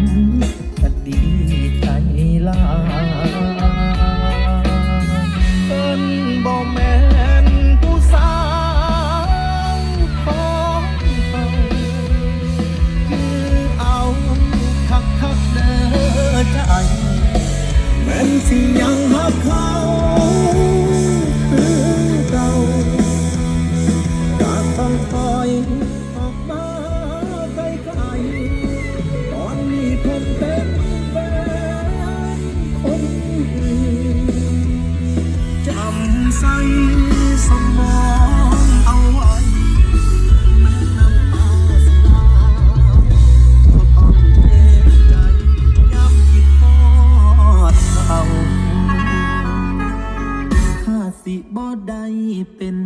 ำก็ดีใจลาเป็นบ่แม่นผู้สาวของเฮาคือเอาคักคักเด้อใจแม่นสิยังหักเขาคือเก่าก็ะทำคอย ใส่สมองเอาไว้แม้น้ำตาสิลาก็ต้องเทใจย้ำคิดทอดเขาถ้าสิบ่ได้เป็น